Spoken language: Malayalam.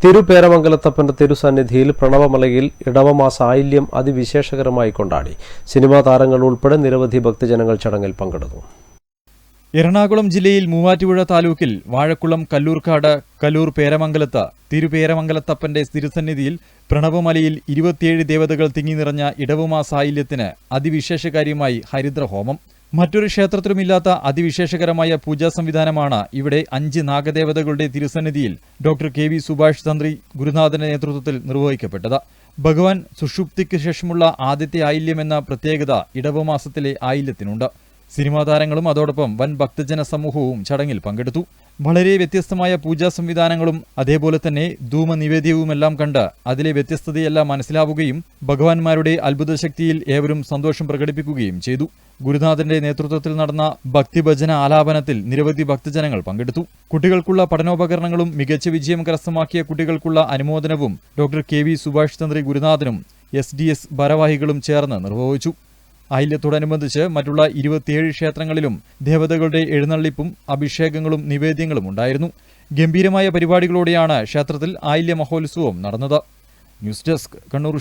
തിരുപേരമംഗലത്തപ്പന്റെ തിരുസന്നിധിയിൽ പ്രണവമലയിൽ ഇടവമാസ ആയില്യം അതിവിശേഷകരമായി കൊണ്ടാടി. സിനിമാ താരങ്ങൾ ഉൾപ്പെടെ നിരവധി ഭക്തജനങ്ങൾ ചടങ്ങിൽ പങ്കെടുത്തു. എറണാകുളം ജില്ലയിൽ മൂവാറ്റുപുഴ താലൂക്കിൽ വാഴക്കുളം കല്ലൂർക്കാട് കല്ലൂർ പേരമംഗലത്ത് തിരുപേരമംഗലത്തപ്പന്റെ തിരുസന്നിധിയിൽ പ്രണവമലയിൽ ഇരുപത്തിയേഴ് ദേവതകൾ തിങ്ങി നിറഞ്ഞ ഇടവുമാസായില്യത്തിന് അതിവിശേഷകാര്യമായി ഹരിദ്രഹോമം മറ്റൊരു ക്ഷേത്രത്തിലുമില്ലാത്ത അതിവിശേഷകരമായ പൂജാ സംവിധാനമാണ് ഇവിടെ അഞ്ച് നാഗദേവതകളുടെ തിരുസന്നിധിയിൽ ഡോക്ടർ കെ വി സുഭാഷ് തന്ത്രി ഗുരുനാഥന്റെ നേതൃത്വത്തിൽ നിർവഹിക്കപ്പെട്ടത്. ഭഗവാൻ സുഷുപ്തിക്ക് ശേഷമുള്ള ആദ്യത്തെ ആയില്യം എന്ന പ്രത്യേകത ഇടവമാസത്തിലെ ആയില്യത്തിനുണ്ട്. സിനിമാ താരങ്ങളും അതോടൊപ്പം വൻ ഭക്തജന സമൂഹവും ചടങ്ങിൽ പങ്കെടുത്തു. വളരെ വ്യത്യസ്തമായ പൂജാ സംവിധാനങ്ങളും അതേപോലെ തന്നെ ധൂമ നിവേദ്യവുമെല്ലാം കണ്ട് അതിലെ വ്യത്യസ്തതയെല്ലാം മനസ്സിലാവുകയും ഭഗവാന്മാരുടെ അത്ഭുതശക്തിയിൽ ഏവരും സന്തോഷം പ്രകടിപ്പിക്കുകയും ചെയ്തു. ഗുരുനാഥന്റെ നേതൃത്വത്തിൽ നടന്ന ഭക്തിഭജന ആലാപനത്തിൽ നിരവധി ഭക്തജനങ്ങൾ പങ്കെടുത്തു. കുട്ടികൾക്കുള്ള പഠനോപകരണങ്ങളും മികച്ച വിജയം കരസ്ഥമാക്കിയ കുട്ടികൾക്കുള്ള അനുമോദനവും doctor K V Subhash Chandri ഗുരുനാഥനും S D S ഭാരവാഹികളും ചേർന്ന് നിർവഹിച്ചു. ആയില്യത്തോടനുബന്ധിച്ച് മറ്റുള്ള ഇരുപത്തിയേഴ് ക്ഷേത്രങ്ങളിലും ദേവതകളുടെ എഴുന്നള്ളിപ്പും അഭിഷേകങ്ങളും നിവേദ്യങ്ങളും ഉണ്ടായിരുന്നു. ഗംഭീരമായ പരിപാടികളോടെയാണ് ക്ഷേത്രത്തിൽ ആയില്യ മഹോത്സവം നടന്നത്. News desk Kannur